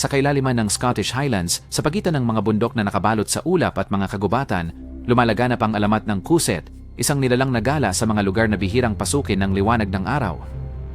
sa kailaliman ng Scottish Highlands sa pagitan ng mga bundok na nakabalot sa ulap at mga kagubatan, lumalaganap ang alamat ng kuset, isang nilalang nagala sa mga lugar na bihirang pasukin ng liwanag ng araw.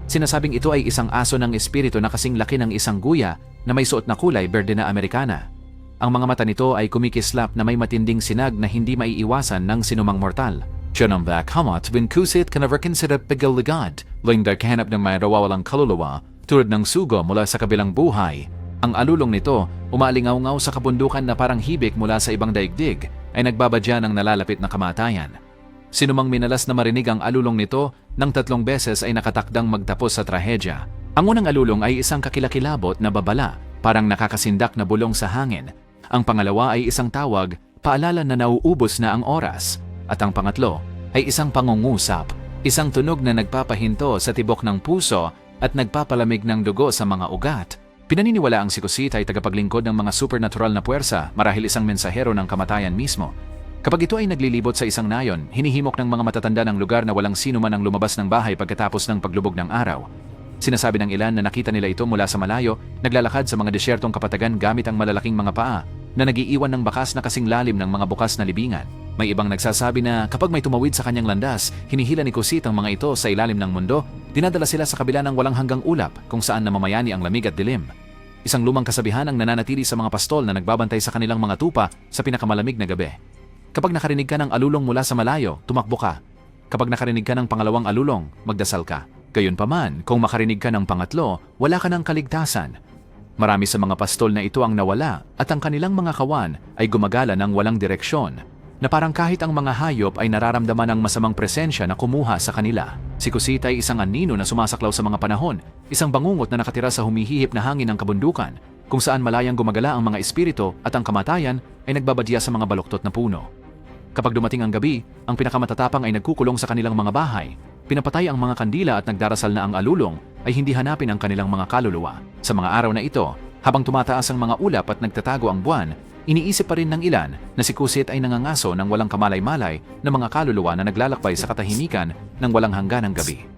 Sinasabing ito ay isang aso ng espiritu na kasing laki ng isang guya na may suot na kulay berde na Amerikana. Ang mga mata nito ay kumikislap na may matinding sinag na hindi maiiwasan ng sinumang mortal. Siya ng Black Hamat, bin kusit ka na consider pigaligad, lingdar kahanap ng may rawawalang kaluluwa, tulad ng sugo mula sa kabilang buhay. Ang alulong nito, umalingaw-ngaw sa kabundukan na parang hibik mula sa ibang daigdig, ay nagbabadya ng nalalapit na kamatayan. Sinumang minalas na marinig ang alulong nito ng tatlong beses ay nakatakdang magtapos sa trahedya. Ang unang alulong ay isang kakilakilabot na babala, parang nakakasindak na bulong sa hangin. Ang pangalawa ay isang tawag, paalala na nauubos na ang oras. At ang pangatlo ay isang pangungusap, isang tunog na nagpapahinto sa tibok ng puso at nagpapalamig ng dugo sa mga ugat. Pinaniniwala ang si Kusita ay tagapaglingkod ng mga supernatural na puwersa marahil isang mensahero ng kamatayan mismo. Kapag ito ay naglilibot sa isang nayon, hinihimok ng mga matatanda ng lugar na walang sino man ang lumabas ng bahay pagkatapos ng paglubog ng araw. Sinasabi ng ilan na nakita nila ito mula sa malayo, naglalakad sa mga desyertong kapatagan gamit ang malalaking mga paa na nagiiwan ng bakas na kasing lalim ng mga bukas na libingan. May ibang nagsasabi na kapag may tumawid sa kanyang landas, hinihila ni Kusit ang mga ito sa ilalim ng mundo, dinadala sila sa kabila ng walang hanggang ulap kung saan namamayani ang lamig at dilim. Isang lumang kasabihan ang nananatili sa mga pastol na nagbabantay sa kanilang mga tupa sa pinakamalamig na gabi. Kapag nakarinig ka ng alulong mula sa malayo, tumakbo ka. Kapag nakarinig ka ng pangalawang alulong, magdasal ka. Gayunpaman, kung makarinig ka ng pangatlo, wala ka ng kaligtasan. Marami sa mga pastol na ito ang nawala at ang kanilang mga kawan ay gumagala ng walang direksyon na parang kahit ang mga hayop ay nararamdaman ng masamang presensya na kumuha sa kanila. Si Kusita ay isang anino na sumasaklaw sa mga panahon, isang bangungot na nakatira sa humihihip na hangin ng kabundukan, kung saan malayang gumagala ang mga espiritu at ang kamatayan ay nagbabadya sa mga baluktot na puno. Kapag dumating ang gabi, ang pinakamatatapang ay nagkukulong sa kanilang mga bahay, pinapatay ang mga kandila at nagdarasal na ang alulong ay hindi hanapin ang kanilang mga kaluluwa. Sa mga araw na ito, habang tumataas ang mga ulap at nagtatago ang buwan, iniisip pa rin ng ilan na si Kusit ay nangangaso ng walang kamalay-malay na mga kaluluwa na naglalakbay sa katahimikan ng walang hangganang gabi.